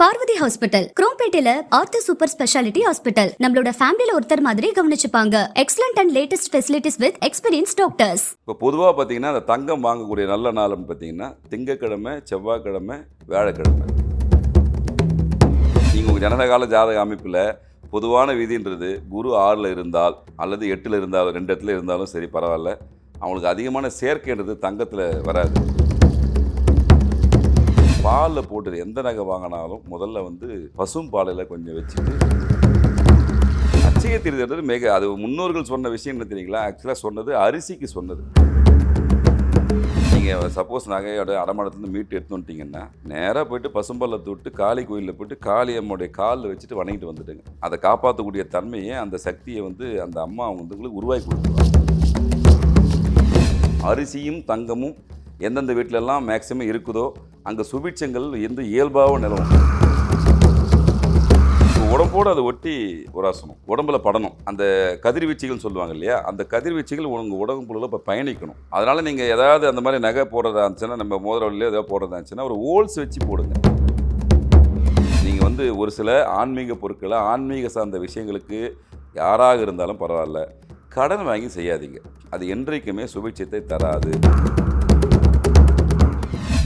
Parvati hospital குரோம்பேட்டையில ஆர்த்த super speciality hospital. நம்மளோட ஃபேமிலியில ஒருத்தர் மாதிரி கவனிச்சுப்பாங்க. Excellent and latest facilities with experience doctors இப்போ பொதுவாக பார்த்தீங்கன்னா அந்த தங்கம் வாங்கக்கூடிய நல்ல நாள்னு பார்த்தீங்கன்னா திங்கக்கிழமை செவ்வாய்க்கிழமை வியாழக்கிழமை. நீங்கள் உங்கள் ஜனதகால ஜாதக அமைப்பில் பொதுவான விதின்றது குரு ஆறில் இருந்தால் அல்லது எட்டில் இருந்தால் ரெண்டு இடத்துல இருந்தாலும் சரி பரவாயில்ல. அவங்களுக்கு அதிகமான சேர்க்கைன்றது தங்கத்தில் வராது. பாலில் போட்டு எந்த நகை வாங்கினாலும் முதல்ல வந்து பசும் பாலில் கொஞ்சம் வச்சுட்டு அச்சய திருதல் மிக அது முன்னோர்கள் சொன்ன விஷயம் என்ன தெரியுங்களா? ஆக்சுவலாக சொன்னது அரிசிக்கு சொன்னது. நீங்கள் சப்போஸ் நகையோட அடமானத்துலேருந்து மீட்டு எடுத்து வந்துட்டீங்கன்னா நேராக போயிட்டு பசும்பாலை தூட்டு காளி கோயிலில் போயிட்டு காளி அம்மாவுடைய காலில் வச்சுட்டு வணங்கிட்டு வந்துடுங்க. அதை காப்பாற்றக்கூடிய தன்மையை அந்த சக்தியை வந்து அந்த அம்மா வந்து உங்களுக்கு உருவாக்கி கொடுத்துருவாங்க. அரிசியும் தங்கமும் எந்தெந்த வீட்டிலெல்லாம் மேக்சிமம் இருக்குதோ அங்கே சுபிட்சங்கள் எந்த இயல்பாகவும் நிலவும். உடம்போடு அதை ஒட்டி உராசணும். உடம்புல படணும். அந்த கதிர்வீச்சுகள் சொல்லுவாங்க இல்லையா? அந்த கதிர்வீச்சுகள் உங்கள் உடம்புல இப்போ பயணிக்கணும். அதனால் நீங்கள் ஏதாவது அந்த மாதிரி நகை போடுறதா இருந்துச்சுன்னா நம்ம மோதிரவழியில் ஏதாவது போடுறதா இருந்துச்சுன்னா ஒரு ஹோல்ஸ் வச்சு போடுங்க. நீங்கள் வந்து ஒரு சில ஆன்மீக பொருட்களை ஆன்மீக சார்ந்த விஷயங்களுக்கு யாராக இருந்தாலும் பரவாயில்ல. கடன் வாங்கி செய்யாதீங்க. அது என்றைக்குமே சுபிட்சத்தை தராது.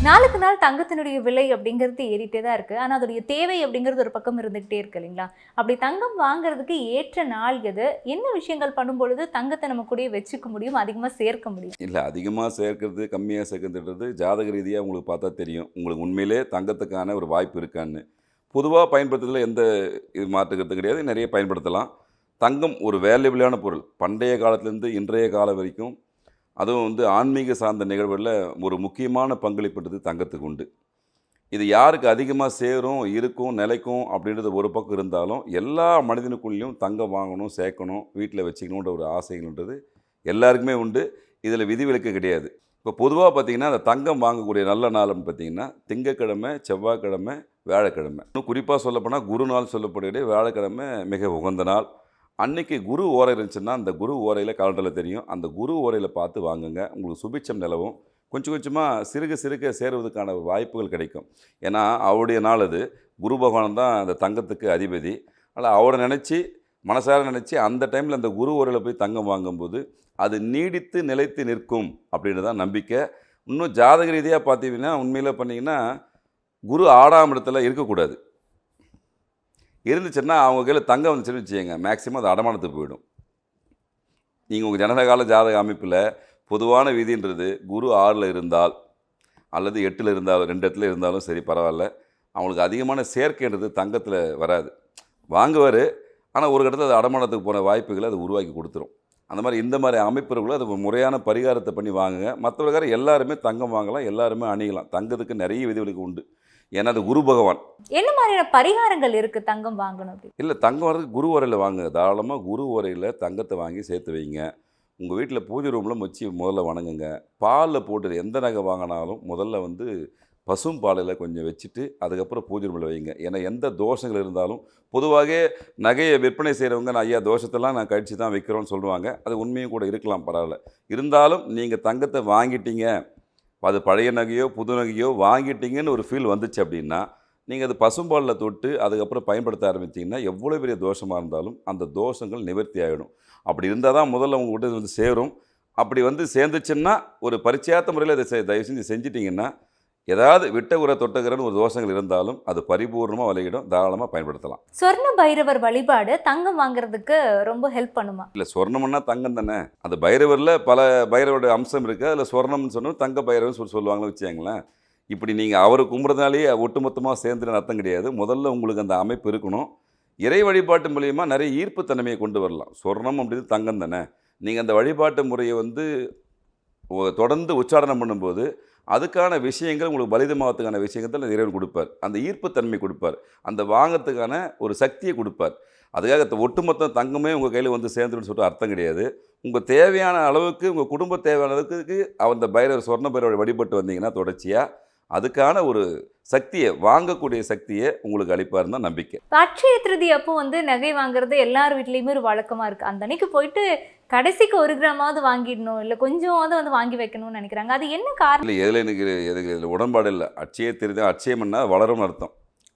நாளுக்கு நாள் தங்கத்தினுடைய விலை அப்படிங்கிறது ஏறிட்டே தான் இருக்குது ஆனால் அதோடைய தேவை அப்படிங்கிறது ஒரு பக்கம் இருந்துகிட்டே இருக்கு இல்லைங்களா? அப்படி தங்கம் வாங்குறதுக்கு ஏற்ற நாள் எது? என்ன விஷயங்கள் பண்ணும் பொழுது தங்கத்தை நம்ம கூடயே வச்சுக்க முடியும் அதிகமாக சேர்க்க முடியும்? இல்லை அதிகமாக சேர்க்கறது கம்மியாக சேர்க்கறதுன்றது ஜாதக ரீதியாக உங்களுக்கு பார்த்தா தெரியும். உங்களுக்கு உண்மையிலே தங்கத்துக்கான ஒரு வாய்ப்பு இருக்கான்னு. பொதுவாக பயன்படுத்துறதுல எந்த இது மாற்றுக்கிறது கிடையாது நிறைய பயன்படுத்தலாம். தங்கம் ஒரு வேல்யூபிளான பொருள். பண்டைய காலத்துலேருந்து இன்றைய காலம் வரைக்கும் அதுவும் வந்து ஆன்மீக சார்ந்த நிகழ்வுகளில் ஒரு முக்கியமான பங்களிப்புன்றது தங்கத்துக்கு உண்டு. இது யாருக்கு அதிகமாக சேரும் இருக்கும் நிலைக்கும் அப்படின்றது ஒரு பக்கம் இருந்தாலும் எல்லா மனிதனுக்குள்ளேயும் தங்கம் வாங்கணும் சேர்க்கணும் வீட்டில் வச்சுக்கணுன்ற ஒரு ஆசைகள்ன்றது எல்லாருக்குமே உண்டு. இதில் விதிவிலக்கு கிடையாது. இப்போ பொதுவாக பார்த்தீங்கன்னா அந்த தங்கம் வாங்கக்கூடிய நல்ல நாள்னு பார்த்தீங்கன்னா திங்கக்கிழமை செவ்வாய்க்கிழமை வியாழக்கிழமை. இன்னும் குறிப்பாக சொல்லப்போனால் குரு நாள் சொல்லப்படுகிற வியாழக்கிழமை மிக உகந்த நாள். அன்னைக்கு குரு ஓரை இருந்துச்சுன்னா அந்த குரு ஓரையில் காலண்டரில் தெரியும். அந்த குரு ஓரையில் பார்த்து வாங்குங்க. உங்களுக்கு சுபிச்சம் நிலவும். கொஞ்சம் கொஞ்சமாக சிறுக சிறுக சேருவதற்கான வாய்ப்புகள் கிடைக்கும். ஏன்னா அவருடைய நாள் அது. குரு பகவான் தான் அந்த தங்கத்துக்கு அதிபதி. ஆனால் அவரை நினச்சி மனசார நினச்சி அந்த டைமில் அந்த குரு ஓரையில் போய் தங்கம் வாங்கும்போது அது நீடித்து நிலைத்து நிற்கும் அப்படின்னு தான் நம்பிக்கை. இன்னும் ஜாதக ரீதியாக பார்த்தீங்கன்னா உண்மையில் பண்ணிங்கன்னா குரு ஆடாம் இடத்துல இருக்கக்கூடாது. இருந்துச்சுன்னா அவங்க கையில் தங்கம் வந்துச்சுன்னு வச்சுக்கோங்க. மேக்ஸிமம் அது அடமானத்துக்கு போயிடும். நீங்கள் உங்கள் ஜனனகால ஜாதக அமைப்பில் பொதுவான விதின்றது குரு ஆறில் இருந்தால் அல்லது எட்டில் இருந்தால் ரெண்டு இடத்துல இருந்தாலும் சரி பரவாயில்ல. அவங்களுக்கு அதிகமான சேர்க்கைன்றது தங்கத்தில் வராது. வாங்குவார் ஆனால் ஒரு இடத்துல அது அடமானத்துக்கு போன வாய்ப்புகளை அது உருவாக்கி கொடுத்துரும். அந்த மாதிரி இந்த மாதிரி அமைப்புகளை அது முறையான பரிகாரத்தை பண்ணி வாங்குங்க. மற்றவர்கார எல்லாருமே தங்கம் வாங்கலாம் எல்லாருமே அணியலாம். தங்கத்துக்கு நிறைய விதிவிலக்கு உண்டு. ஏன்னா அது குரு பகவான். என்ன மாதிரியான பரிகாரங்கள் இருக்கு தங்கம் வாங்கணும் இல்லை தங்கம் வர்றதுக்கு குரு உரையில் வாங்குங்க. தாராளமாக குரு உரையில் தங்கத்தை வாங்கி சேர்த்து வைங்க. உங்கள் வீட்டில் பூஜை ரூமில் வச்சு முதல்ல வணங்குங்க. பாலில் போட்டு எந்த நகை வாங்கினாலும் முதல்ல வந்து பசும் பாலில் கொஞ்சம் வச்சுட்டு அதுக்கப்புறம் பூஜை ரூமில் வைங்க. ஏன்னா எந்த தோஷங்கள் இருந்தாலும் பொதுவாக நகையை விற்பனை செய்கிறவங்க நான் ஐயா தோஷத்தெல்லாம் நான் கழிச்சு தான் வைக்கிறோன்னு சொல்லுவாங்க. அது உண்மையும் கூட இருக்கலாம் பரவாயில்ல. இருந்தாலும் நீங்கள் தங்கத்தை வாங்கிட்டீங்க அது பழைய நகையோ புது நகையோ வாங்கிட்டீங்கன்னு ஒரு ஃபீல் வந்துச்சு அப்படின்னா நீங்கள் அது பசும்பாலில் தொட்டு அதுக்கப்புறம் பயன்படுத்த ஆரம்பித்தீங்கன்னா எவ்வளோ பெரிய தோஷமாக இருந்தாலும் அந்த தோஷங்கள் நிவர்த்தி ஆகிடும் அப்படி இருந்தால் தான் முதல்ல உங்கள்கிட்ட வந்து சேரும். அப்படி வந்து சேர்ந்துச்சுன்னா ஒரு பரிச்சயத்த முறையில் அதை தயவு செஞ்சு செஞ்சிட்டிங்கன்னா ஏதாவது விட்டகுற தொட்டகுறன்னு ஒரு தோஷங்கள் இருந்தாலும் அது பரிபூர்ணமாக விலகிடும் தாராளமாக பயன்படுத்தலாம். சொர்ண பைரவர் வழிபாடு தங்கம் வாங்குறதுக்கு ரொம்ப ஹெல்ப் பண்ணுமா? இல்லை சொர்ணம்னா தங்கம் தானே. அந்த பைரவரில் பல பைரவருடைய அம்சம் இருக்குது அதில் சொர்ணம்னு சொன்னா தங்க பைரவன் சொல்லி சொல்லுவாங்கன்னு வச்சுக்கங்களேன். இப்படி நீங்கள் அவரை கும்பிட்றதுனாலேயே ஒட்டுமொத்தமாக சேர்ந்துன்னு அர்த்தம் கிடையாது. முதல்ல உங்களுக்கு அந்த அமைப்பு இருக்கணும். இறை வழிபாட்டு மூலியமா நிறைய ஈர்ப்பு தன்மையை கொண்டு வரலாம். சொர்ணம் அப்படின்னு தங்கம் தானே. நீங்கள் அந்த வழிபாட்டு முறையை வந்து தொடர்ந்து உச்சாரணம் பண்ணும்போது அதுக்கான விஷயங்கள் உங்களுக்கு பலிதமாகத்துக்கான விஷயங்கள் இறைவன் கொடுப்பார். அந்த ஈர்ப்புத்தன்மை கொடுப்பார். அந்த வாங்கத்துக்கான ஒரு சக்தியை கொடுப்பார். அதுக்காக த- ஒட்டுமொத்த தங்கமே உங்கள் கையில் வந்து சேர்ந்துருன்னு சொல்லிட்டு அர்த்தம் கிடையாது. உங்கள் தேவையான அளவுக்கு உங்கள் குடும்ப தேவையான அளவுக்கு அந்த பைரவர் சொர்ண பைரவர் வழிபட்டு வந்தீங்கன்னா தொடர்ச்சியாக அதுக்கான ஒரு சக்தியை வாங்கக்கூடிய சக்தியை உங்களுக்கு அளிப்பார் தான் நம்பிக்கை. அக்ஷய அட்சய திருதி அப்போ வந்து நகை வாங்குறது எல்லார் வீட்லேயுமே ஒரு வழக்கமாக இருக்குது அந்த அன்னைக்கு போயிட்டு கடைசிக்கு ஒரு கிராமாவது வாங்கிடணும் இல்லை கொஞ்சமாவது வந்து வாங்கி வைக்கணும்னு நினைக்கிறாங்க. அது என்ன காரணம்? இல்லை எதில் எனக்கு எதுக்கு இதில் உடன்பாடு இல்லை. அச்சய தெரியுது அச்சயம்னா வளரும் அர்த்தம்.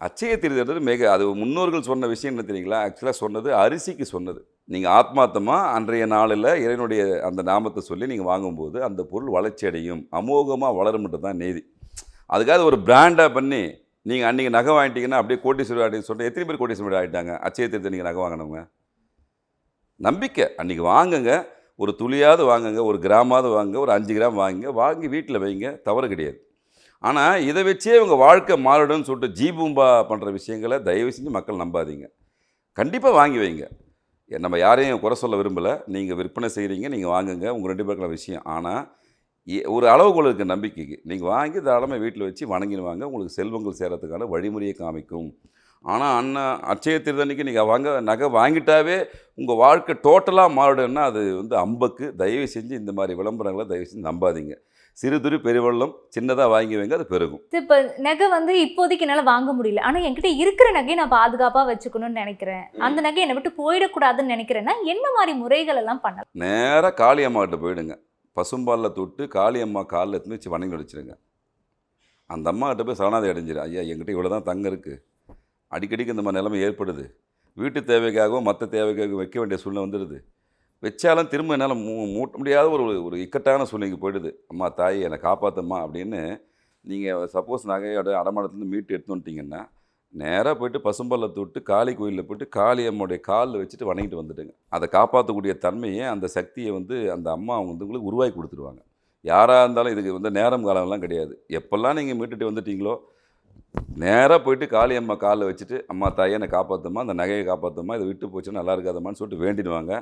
அச்சய திருதல் மிக அது முன்னோர்கள் சொன்ன விஷயம் என்ன தெரியுங்களா? ஆக்சுவலாக சொன்னது அரிசிக்கு சொன்னது. நீங்கள் ஆத்மார்த்தமாக அன்றைய நாளில் இறைவனுடைய அந்த நாமத்தை சொல்லி நீங்கள் வாங்கும்போது அந்த பொருள் வளர்ச்சி அடையும். அமோகமாக வளரும்ன்றது தான் நீதி. அதுக்காக ஒரு பிராண்டாக பண்ணி நீங்கள் அன்றைக்கி நகை வாங்கிட்டீங்கன்னா அப்படியே கோட்டீஸ்வரர் அப்படின்னு சொல்லிட்டு எத்தனை பேர் கோட்டீஸ்வரர் ஆகிட்டாங்க அச்சய திருத்த நீங்கள் நகை வாங்கினவங்க? நம்பிக்கை. அன்றைக்கி வாங்குங்க ஒரு துளியாவது வாங்குங்க ஒரு கிராமாவது வாங்குங்க ஒரு அஞ்சு கிராம் வாங்குங்க வாங்கி வீட்டில் வைங்க தவறு கிடையாது. ஆனால் இதை வச்சே உங்கள் வாழ்க்கை மாறிடும்னு சொல்லிட்டு ஜீபூம்பா பண்ணுற விஷயங்களை தயவு செஞ்சு மக்கள் நம்பாதீங்க. கண்டிப்பாக வாங்கி வைங்க. நம்ம யாரையும் குறை சொல்ல விரும்பலை. நீங்கள் விற்பனை செய்கிறீங்க நீங்கள் வாங்குங்க உங்கள் ரெண்டு பேருக்குள்ள விஷயம். ஆனால் ஒரு அளவுகோல் இருக்க நம்பிக்கைக்கு. நீங்கள் வாங்கி தாராளமாக வீட்டில் வச்சு வணங்கிடுவாங்க. உங்களுக்கு செல்வங்கள் சேரத்துக்கான வழிமுறையை காமிக்கும். ஆனால் அண்ணா அச்சய திருதன்னைக்கு நீங்கள் வாங்க நகை வாங்கிட்டாவே உங்கள் வாழ்க்கை டோட்டலாக மாறிடும்னா அது வந்து அம்பக்கு. தயவு செஞ்சு இந்த மாதிரி விளம்பரங்களை தயவு செஞ்சு நம்பாதீங்க. சிறு துரு பெருவெள்ளம் சின்னதாக வாங்கி வைங்க அது பெருகும். இப்போ நகை வந்து இப்போதைக்கு என்னால் வாங்க முடியல. ஆனால் என்கிட்ட இருக்கிற நகையை நான் பாதுகாப்பாக வச்சுக்கணும்னு நினைக்கிறேன். அந்த நகை என்னை விட்டு போயிடக்கூடாதுன்னு நினைக்கிறேன்னா என்ன மாதிரி முறைகள் எல்லாம் பண்ணலாம்? நேராக காளியம்மா கிட்ட போயிடுங்க. பசும்பாலில் தொட்டு காளியம்மா காலில் எடுத்து வச்சு வணங்கி வச்சுருங்க. அந்த அம்மா கிட்ட போய் சரணாதி அடைஞ்சிரு. ஐயா என்கிட்ட இவ்வளோ தான் தங்கம் இருக்குது அடிக்கடிக்கு இந்த மாதிரி நிலைமை ஏற்படுது. வீட்டு தேவைக்காகவும் மற்ற தேவைக்காகவும் வைக்க வேண்டிய சூழ்நிலை வந்துடுது. வச்சாலும் திரும்ப என்னால் மூ மூட்ட முடியாத ஒரு ஒரு இக்கட்டான சூழ்நிலைக்கு போயிடுது. அம்மா தாய் என்னை காப்பாற்றம்மா அப்படின்னு நீங்கள் சப்போஸ் நகையோட அடமானத்துலேருந்து மீட்டு எடுத்து வந்துட்டீங்கன்னா நேராக போயிட்டு பசும்பல்ல தொட்டு காளி கோயிலில் போயிட்டு காளி அம்மாவுடைய காலில் வச்சுட்டு வணங்கிட்டு வந்துட்டுங்க அதை காப்பாற்றக்கூடிய தன்மையை அந்த சக்தியை வந்து அந்த அம்மா வந்து உங்களுக்கு உருவாக்கி கொடுத்துருவாங்க. யாராக இருந்தாலும் இதுக்கு வந்து நேரம் காலம்லாம் கிடையாது. எப்போல்லாம் நீங்கள் மீட்டுட்டு வந்துட்டீங்களோ நேராக போயிட்டு காளி அம்மா காலில் வச்சுட்டு அம்மா தாயை என்னை காப்பாற்றுமா அந்த நகையை காப்பாற்றுமா இதை விட்டு போச்சுன்னா நல்லா இருக்காதம்மான்னு சொல்லிட்டு வேண்டிடுவாங்க.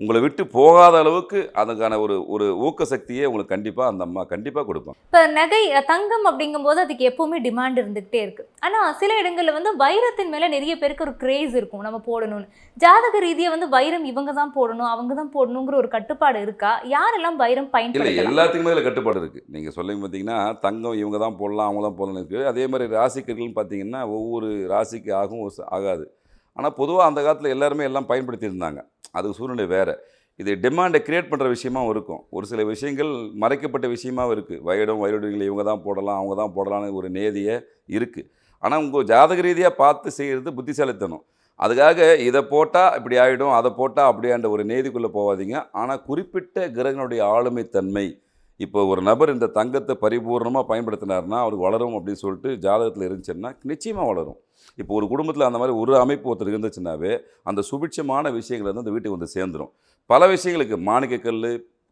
உங்களை விட்டு போகாத அளவுக்கு அதுக்கான ஒரு ஒரு ஊக்க சக்தியை உங்களுக்கு கண்டிப்பாக அந்த அம்மா கண்டிப்பாக கொடுப்பாங்க. இப்போ நகை தங்கம் அப்படிங்கும்போது அதுக்கு எப்பவுமே டிமாண்ட் இருந்துகிட்டே இருக்கு. ஆனால் சில இடங்கள்ல வந்து வைரத்தின் மேலே நிறைய பேருக்கு ஒரு கிரேஸ் இருக்கும். நம்ம போடணும்னு. ஜாதக ரீதியாக வந்து வைரம் இவங்க தான் போடணும் அவங்க தான் போடணுங்கிற ஒரு கட்டுப்பாடு இருக்கா? யாரெல்லாம் வைரம் இல்லை பயன்படுத்தலாம்? எல்லாத்துக்குமே இதில் கட்டுப்பாடு இருக்குது நீங்கள் சொல்லுங்க பார்த்தீங்கன்னா தங்கம் இவங்க தான் போடலாம் அவங்க தான் போடலாம் இருக்குது அதே மாதிரி ராசிக்கர்கள்னு பார்த்தீங்கன்னா ஒவ்வொரு ராசிக்கு ஆகும் ஆகாது. ஆனால் பொதுவாக அந்த காலத்தில் எல்லாருமே எல்லாம் பயன்படுத்தி இருந்தாங்க அதுக்கு சூழ்நிலை வேறு. இது டிமாண்டை கிரியேட் பண்ணுற விஷயமாவும் இருக்கும். ஒரு சில விஷயங்கள் மறைக்கப்பட்ட விஷயமாவும் இருக்குது வயடும் வயடுகள் இவங்க தான் போடலாம் அவங்க தான் போடலாம்னு ஒரு நேதியை இருக்குது ஆனால் உங்கள் ஜாதக ரீதியாக பார்த்து செய்கிறது புத்திசாலித்தனம். அதுக்காக இதை போட்டால் இப்படி ஆகிடும் அதை போட்டால் அப்படியான்ற ஒரு நேதிக்குள்ளே போகாதீங்க. ஆனால் குறிப்பிட்ட கிரகனுடைய ஆளுமை தன்மை இப்போ ஒரு நபர் இந்த தங்கத்தை பரிபூர்ணமாக பயன்படுத்தினார்னா அவருக்கு வளரும் அப்படின்னு சொல்லிட்டு ஜாதகத்தில் இருந்துச்சுன்னா நிச்சயமாக வளரும். இப்போ ஒரு குடும்பத்தில் அந்த மாதிரி ஒரு அமைப்பு ஒருத்தர் இருந்துச்சுன்னாவே அந்த சுபிட்சமான விஷயங்கள் வந்து அந்த வீட்டுக்கு வந்து சேர்ந்துடும் பல விஷயங்களுக்கு மாணிக்கக்கல்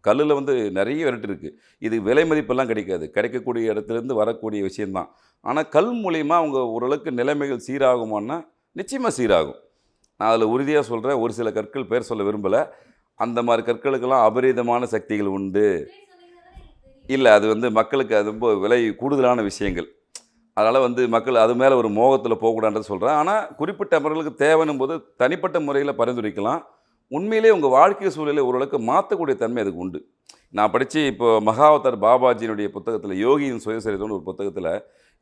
கல்லில் வந்து நிறைய வெரைட்டி இருக்குது இது விலை மதிப்பெல்லாம் கிடைக்காது. கிடைக்கக்கூடிய இடத்துலேருந்து வரக்கூடிய விஷயம்தான். ஆனால் கல் மூலிமா அவங்க ஓரளவுக்கு நிலைமைகள் சீராகுமான்னா நிச்சயமாக சீராகும். நான் அதில் உறுதியாக சொல்கிறேன் ஒரு சில கற்கள் பேர் சொல்ல விரும்பலை. அந்த மாதிரி கற்களுக்கெல்லாம் அபரிதமான சக்திகள் உண்டு. இல்லை அது வந்து மக்களுக்கு அது ரொம்ப விலை கூடுதலான விஷயங்கள். அதனால் வந்து மக்கள் அது மேலே ஒரு மோகத்தில் போகக்கூடாதுன்னு சொல்கிறேன் ஆனால் குறிப்பிட்ட நபர்களுக்கு தேவைன்னும் போது தனிப்பட்ட முறையில் பரிந்துரைக்கலாம். உண்மையிலே உங்கள் வாழ்க்கை சூழலை ஓரளவுக்கு மாற்றக்கூடிய தன்மை அதுக்கு உண்டு. நான் படித்து இப்போ மகாவதார் பாபாஜியினுடைய புத்தகத்தில் யோகியின் சுயசரிதம்னு ஒரு புத்தகத்தில்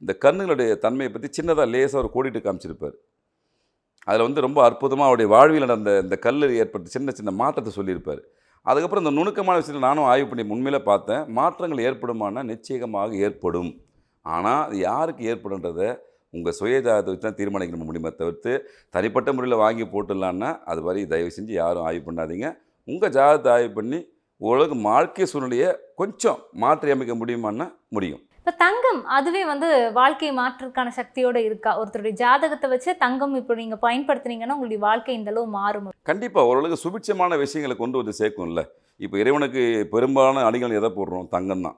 இந்த கண்ணுகளுடைய தன்மையை பற்றி சின்னதாக லேசாக ஒரு கோடிட்டு காமிச்சிருப்பார். அதில் வந்து ரொம்ப அற்புதமாக அவருடைய வாழ்வில் நடந்த இந்த கல்லில் ஏற்பட்ட சின்ன சின்ன மாற்றத்தை சொல்லியிருப்பார். அதுக்கப்புறம் இந்த நுணுக்கமான விஷயத்தில் நானும் ஆய்வு பண்ணி உண்மையில் பார்த்தேன். மாற்றங்கள் ஏற்படுமானால் நிச்சயமாக ஏற்படும். ஆனால் அது யாருக்கு ஏற்படுன்றதை உங்கள் சுயஜாதத்தை வச்சு தான் தீர்மானிக்க முடியுமே தவிர்த்து தனிப்பட்ட முறையில் வாங்கி போட்டுடலான்னா அது வரை தயவு செஞ்சு யாரும் ஆய்வு பண்ணாதீங்க. உங்கள் ஜாதகத்தை ஆய்வு பண்ணி ஓரளவுக்கு வாழ்க்கை சூழ்நிலையை கொஞ்சம் மாற்றி அமைக்க முடியுமான்னா முடியும். இப்போ தங்கம் அதுவே வந்து வாழ்க்கை மாற்றுறதுக்கான சக்தியோடு இருக்கா? ஒருத்தருடைய ஜாதகத்தை வச்சு தங்கம் இப்போ நீங்கள் பயன்படுத்துனீங்கன்னா உங்களுடைய வாழ்க்கை இந்த அளவு மாறும்? கண்டிப்பாக ஓரளவுக்கு சுபிட்சமான விஷயங்களை கொண்டு வந்து சேர்க்கும்ல. இப்போ இறைவனுக்கு பெரும்பாலான அடிகள் எதை போடுறோம்? தங்கம் தான்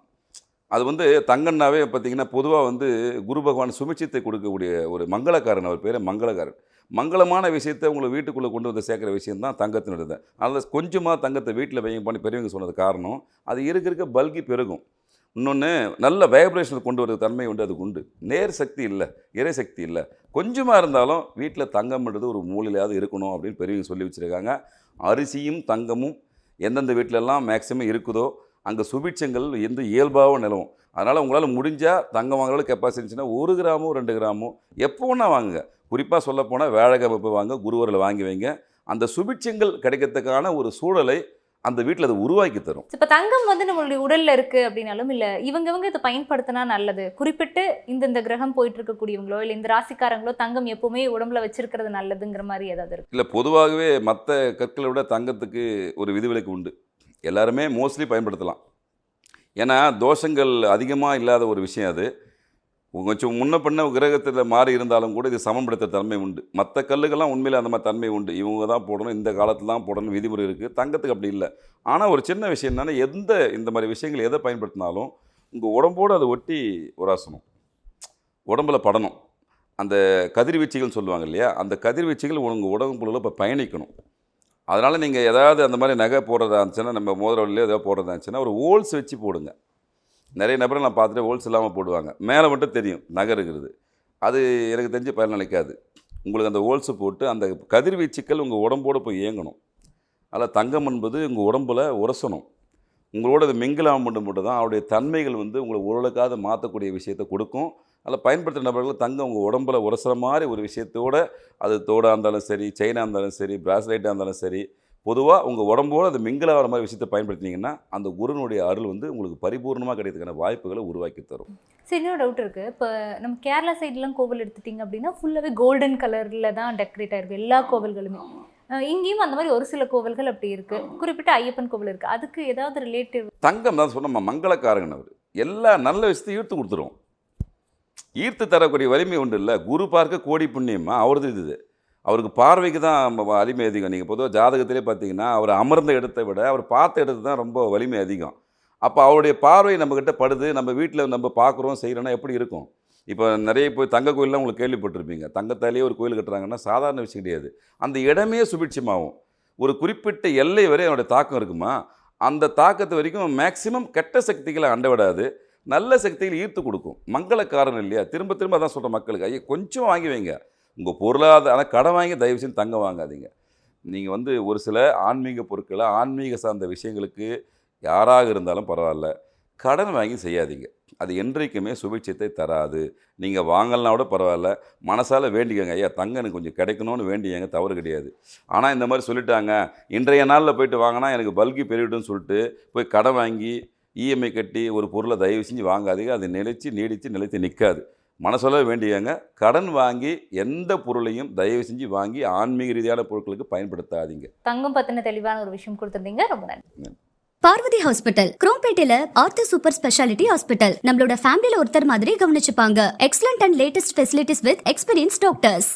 அது வந்து தங்கன்னாவே பார்த்திங்கன்னா பொதுவாக வந்து குரு பகவான் சுபிட்சத்தை கொடுக்கக்கூடிய ஒரு மங்களக்காரன். அவர் பேர் மங்களக்காரன். மங்களமான விஷயத்தை உங்களை வீட்டுக்குள்ளே கொண்டு வந்து சேர்க்குற விஷயம் தான் தங்கத்தினுடையது. அதில் கொஞ்சமாக தங்கத்தை வீட்டில் வைங்க பண்ணி பெரியவங்க சொன்னது காரணம். அது இருக்க இருக்க பல்கி பெருகும். இன்னொன்று நல்ல வைப்ரேஷன் கொண்டு வர தன்மை உண்டு அதுக்கு உண்டு. நேர் சக்தி இல்லை இறை சக்தி இல்லை. கொஞ்சமாக இருந்தாலும் வீட்டில் தங்கம்ன்றது ஒரு மூலையிலாவது இருக்கணும் அப்படின்னு பெரியவங்க சொல்லி வச்சுருக்காங்க. அரிசியும் தங்கமும் எந்தெந்த வீட்டிலலாம் மேக்ஸிமம் இருக்குதோ அங்கே சுபிட்சங்கள் எந்த இயல்பாகவும் நிலவும். அதனால் உங்களால் முடிஞ்சால் தங்கம் வாங்குற கெப்பாசிட்டி இருந்துச்சுன்னா ஒரு கிராமோ ரெண்டு கிராமோ எப்போ ஒன்றா வாங்குங்க. குறிப்பாக சொல்லப்போனால் வேழகமைப்பு வாங்க குருவரில் வாங்கி வைங்க. அந்த சுபிட்சங்கள் கிடைக்கிறதுக்கான ஒரு சூழலை அந்த வீட்டில் அதை உருவாக்கி தரும். இப்ப தங்கம் வந்து நம்மளுடைய உடல்ல இருக்கு அப்படின்னாலும் இல்ல இவங்க இவங்க இதை பயன்படுத்தினா நல்லது. குறிப்பிட்டு இந்த இந்த கிரகம் போயிட்டு இருக்கக்கூடியவங்களோ இல்ல இந்த ராசிக்காரங்களோ தங்கம் எப்பவுமே உடம்புல வச்சிருக்கிறது நல்லதுங்கிற மாதிரி ஏதாவது இருக்கு? இல்லை பொதுவாகவே மற்ற கற்களை விட தங்கத்துக்கு ஒரு விதிவிலக்கு உண்டு. எல்லாருமே மோஸ்ட்லி பயன்படுத்தலாம். ஏன்னா தோஷங்கள் அதிகமாக இல்லாத ஒரு விஷயம் அது. கொஞ்சம் முன்ன பின்ன கிரகத்தில் மாறி இருந்தாலும் கூட இது சமன்படுத்த தன்மை உண்டு. மற்ற கல்லுக்கெல்லாம் உண்மையில் அந்த மாதிரி தன்மை உண்டு. இவங்க தான் போடணும் இந்த காலத்தில் தான் போடணும் விதிமுறை இருக்குது தங்கத்துக்கு அப்படி இல்லை. ஆனால் ஒரு சின்ன விஷயம் என்னென்னா எந்த இந்த மாதிரி விஷயங்கள் எதை பயன்படுத்தினாலும் உங்கள் உடம்போடு அதை ஒட்டி உராசணும் உடம்புல படணும். அந்த கதிர்வீச்சுகள் சொல்லுவாங்க இல்லையா? அந்த கதிர்வீச்சுகள் உங்கள் உடம்புல இப்போ பயணிக்கணும். அதனால் நீங்கள் ஏதாவது அந்த மாதிரி நகை போடுறதா இருந்துச்சுன்னா நம்ம மோதிரவில்லையோ ஏதாவது போடுறதா இருந்துச்சுன்னா ஒரு ஓல்ஸ் வச்சு போடுங்க. நிறைய நபரை நான் பார்த்துட்டு ஹோல்ஸ் இல்லாமல் போடுவாங்க. மேலே மட்டும் தெரியும் நகை இருக்கிறது அது எனக்கு தெரிஞ்சு பயனளிக்காது. உங்களுக்கு அந்த ஹோல்ஸு போட்டு அந்த கதிர்வீச்சுக்கள் உங்கள் உடம்போடு போய் இயங்கணும். அதில் தங்கம் என்பது உங்கள் உடம்புல உரசணும். உங்களோட அது மிங்கிலாம மட்டும் மட்டும் தான் அவருடைய தன்மைகள் வந்து உங்களை ஓரளவுக்காவது மாற்றக்கூடிய விஷயத்தை கொடுக்கும். அதில் பயன்படுத்துகிற நபர்கள் தங்கம் உங்கள் உடம்புல உரசுற மாதிரி ஒரு விஷயத்தோட அது தோடாக இருந்தாலும் சரி செயினாக இருந்தாலும் சரி பிராஸ்லைட்டாக இருந்தாலும் சரி பொதுவாக உங்கள் உடம்போடு அது மிங்கிலாகிற மாதிரி விஷயத்தை பயன்படுத்தினீங்கன்னா அந்த குருனுடைய அருள் வந்து உங்களுக்கு பரிபூர்ணமாக கிடைக்கிறதுக்கான வாய்ப்புகளை உருவாக்கி தரும். சரி இன்னொரு டவுட் இருக்கு. இப்போ நம்ம கேரளா சைட்லாம் கோவில் எடுத்துட்டீங்க அப்படின்னா ஃபுல்லாவே கோல்டன் கலர்ல தான் டெக்கரேட் ஆயிருக்கு எல்லா கோவில்களுமே. இங்கேயும் அந்த மாதிரி ஒரு சில கோவில்கள் அப்படி இருக்கு. குறிப்பிட்ட ஐயப்பன் கோவில் இருக்கு. அதுக்கு ஏதாவது ரிலேட்டிவ் தங்கம் தான் சொன்னோம் மங்களக்காரங்கன் அவர். எல்லா நல்ல விஷயத்தையும் ஈர்த்து கொடுத்துரும். ஈர்த்து தரக்கூடிய வலிமை உண்டு இல்லை. குரு பார்க்க கோடி புண்ணியமா? அவரது இது. அவருக்கு பார்வைக்கு தான் வலிமை அதிகம். நீங்கள் பொதுவாக ஜாதகத்திலே பார்த்தீங்கன்னா அவர் அமர்ந்த இடத்தை விட அவர் பார்த்த இடத்து தான் ரொம்ப வலிமை அதிகம். அப்போ அவருடைய பார்வை நம்மக்கிட்ட படுது நம்ம வீட்டில் நம்ம பார்க்குறோம் செய்கிறோன்னா எப்படி இருக்கும்? இப்போ நிறைய போய் தங்க கோயிலெலாம் உங்களுக்கு கேள்விப்பட்டிருப்பீங்க. தங்கத்தாலேயே ஒரு கோயில் கட்டுறாங்கன்னா சாதாரண விஷயம் கிடையாது. அந்த இடமே சுபிட்சமாகும். ஒரு குறிப்பிட்ட எல்லை வரை அவனுடைய தாக்கம் இருக்குமா? அந்த தாக்கத்து வரைக்கும் மேக்சிமம் கெட்ட சக்திகளை அண்ட விடாது நல்ல சக்திகளை ஈர்த்து கொடுக்கும். மங்களக்காரன் இல்லையா? திரும்ப திரும்ப அதான் சொல்கிற மக்களுக்கு. ஐயா கொஞ்சம் வாங்கி வைங்க. உங்கள் பொருளாதார ஆனால் கடன் வாங்கி தயவு செஞ்சு தங்க வாங்காதீங்க. நீங்கள் வந்து ஒரு சில ஆன்மீக பொருட்களை ஆன்மீக சார்ந்த விஷயங்களுக்கு யாராக இருந்தாலும் பரவாயில்ல. கடன் வாங்கி செய்யாதீங்க. அது என்றைக்குமே சுபிட்சத்தை தராது. நீங்கள் வாங்கலனா கூட பரவாயில்ல. மனசால் வேண்டிக்கங்க. ஐயா தங்க எனக்கு கொஞ்சம் கிடைக்கணும்னு வேண்டியங்க தவறு கிடையாது. ஆனால் இந்த மாதிரி சொல்லிட்டாங்க. இன்றைய நாளில் போயிட்டு வாங்கினா எனக்கு பல்கி பெரியடுன்னு சொல்லிட்டு போய் கடன் வாங்கி இஎம்ஐ கட்டி ஒரு பொருளை தயவு செஞ்சு வாங்காதீங்க. அது நிலைச்சு நீடித்து நிலைத்து நிற்காது மனசொல்ல வேண்டியங்க கடன் வாங்கி எந்த பொருளையும் தயவு செஞ்சு வாங்கி ஆன்மீக ரீதியான பொருட்களுக்கு பயன்படுத்தாதீங்க. தங்கம் பத்தின தெளிவான ஒரு விஷயம் கொடுத்துருந்தீங்க. ரொம்ப நன்றி. பார்வதி ஹாஸ்பிட்டல் குரோம்பேட்டையில ஆர்த்தோ சூப்பர் ஸ்பெஷாலிட்டி ஹாஸ்பிட்டல். நம்மளோட ஃபேமிலில ஒருத்தர் மாதிரி கவனிச்சுப்பாங்க. Excellent and latest facilities with experience doctors